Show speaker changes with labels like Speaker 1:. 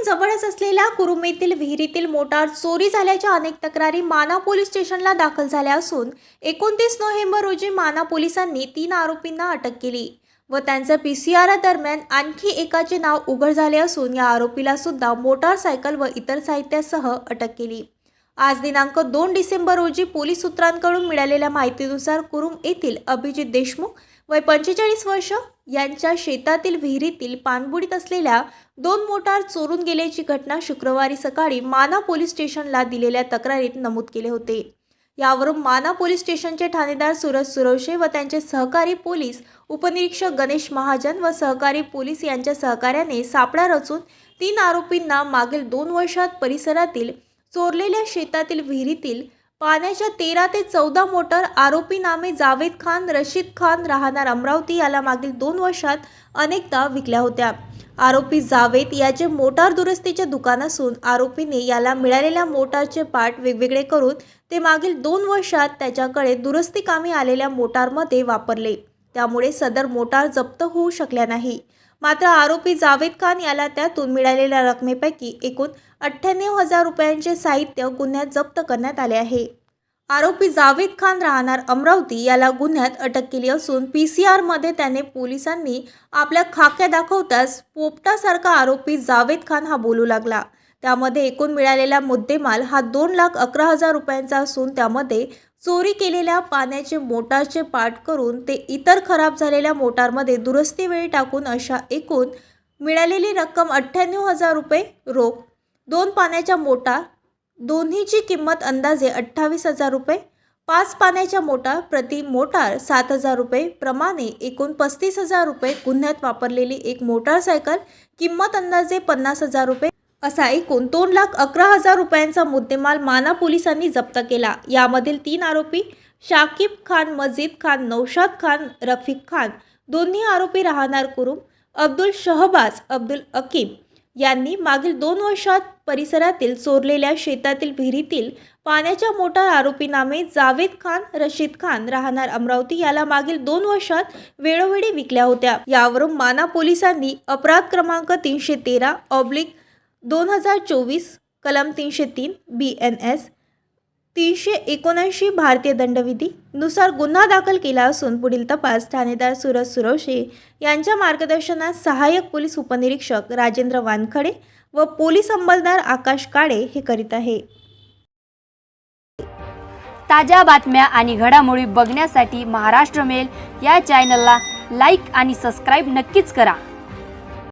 Speaker 1: पासून जवळच असलेल्या कुरुमेतील विहिरीतील मोटार चोरी झाल्याच्या अनेक तक्रारी माना पोलीस स्टेशनला दाखल झाल्या असून एकोणतीस नोव्हेंबर रोजी माना पोलिसांनी तीन आरोपींना अटक केली व त्यांच्या पी सी आर दरम्यान आणखी एकाचे नाव उघड झाले असून या आरोपीला सुद्धा मोटारसायकल व इतर साहित्यासह अटक केली. आज दिनांक दोन डिसेंबर रोजी पोलीस सूत्रांकडून मिळालेल्या माहितीनुसार कुरुम येथील अभिजित देशमुख वय पंचेचाळीस वर्ष यांच्या शेतातील विहिरीतील पाणबुडीत असलेल्या दोन मोटार चोरून गेल्याची घटना शुक्रवारी सकाळी माना पोलीस स्टेशनला दिलेल्या तक्रारीत नमूद केले होते. यावरून माना पोलीस स्टेशनचे ठाणेदार सुरज सुरवशे व त्यांचे सहकारी पोलीस उपनिरीक्षक गणेश महाजन व सहकारी पोलीस यांच्या सहकार्याने सापळा रचून तीन आरोपींना मागील दोन वर्षात परिसरातील चोरलेल्या शेतातील विहिरीतील पाण्याच्या तेरा ते चौदा मोटर आरोपी नामे जावेद खान रशीद खान राहणार अमरावती याला मागील दोन वर्षात अनेकदा विकल्या होत्या. आरोपी जावेद याचे मोटार दुरुस्तीचे दुकान असून आरोपीने याला मिळालेल्या मोटारचे पार्ट वेगवेगळे करून ते मागील दोन वर्षात त्याच्याकडे दुरुस्ती कामी आलेल्या मोटारमध्ये वापरले. त्यामुळे सदर मोटार जप्त होऊ शकल्या नाही. मात्र आरोपी जावेद खान याला त्यातून मिळालेल्या रकमेपैकी एकूण अठ्ठ्याण्णव हजार रुपयांचे साहित्य गुन्ह्यात जप्त करण्यात आले आहे. आरोपी जावेद खान राहणार अमरावती याला गुन्ह्यात अटक केली असून पी सी आरमध्ये त्याने पोलिसांनी आपल्या खाक्या दाखवताच पोपटासारखा आरोपी जावेद खान हा बोलू लागला. त्यामध्ये एकूण मिळालेला मुद्देमाल हा दोन लाख अकरा हजार रुपयांचा असून त्यामध्ये चोरी केलेल्या पाण्याचे मोटारचे पाठ करून ते इतर खराब झालेल्या मोटारमध्ये दुरुस्ती वेळी टाकून अशा एकूण मिळालेली रक्कम अठ्ठ्याण्णव हजार रुपये रोख दोन पाण्याच्या मोटार दोन्हीची किंमत अंदाजे अठ्ठावीस हजार रुपये. पाच पाण्याच्या मोटार प्रति मोटार सात हजार रुपये. प्रमाणे एकूण पस्तीस हजार रुपये गुन्ह्यात वापरलेली एक मोटारसायकल किंमत अंदाजे पन्नास हजार रुपये. असा एकूण दोन लाख अकरा हजार रुपयांचा मुद्देमाल माना पोलिसांनी जप्त केला. यामधील तीन आरोपी शाकिब खान मजीद खान नौशाद खान रफिक खान दोन्ही आरोपी राहणार कुरुम अब्दुल शहबाज अब्दुल अकीम यांनी मागील दोन वर्षात परिसरातील चोरलेल्या शेतातील विहिरीतील पाण्याच्या मोटार आरोपीनामे जावेद खान रशीद खान राहणार अमरावती याला मागील दोन वर्षात वेळोवेळी विकल्या होत्या. यावरून माना पोलिसांनी अपराध क्रमांक तीनशे तेरा ऑब्लिक दोन हजार चोवीस कलम तीनशे तीन बी एन एस तीनशे एकोणऐंशी भारतीय दंडविधीनुसार गुन्हा दाखल केला असून पुढील तपास ठाणेदार सुरज सुरवशे यांच्या मार्गदर्शनात सहाय्यक पोलीस उपनिरीक्षक राजेंद्र वानखडे व पोलीस अंमलदार आकाश काळे हे करीत आहे.
Speaker 2: ताज्या बातम्या आणि घडामोडी बघण्यासाठी महाराष्ट्र मेल या चॅनलला लाईक आणि सबस्क्राईब नक्कीच करा.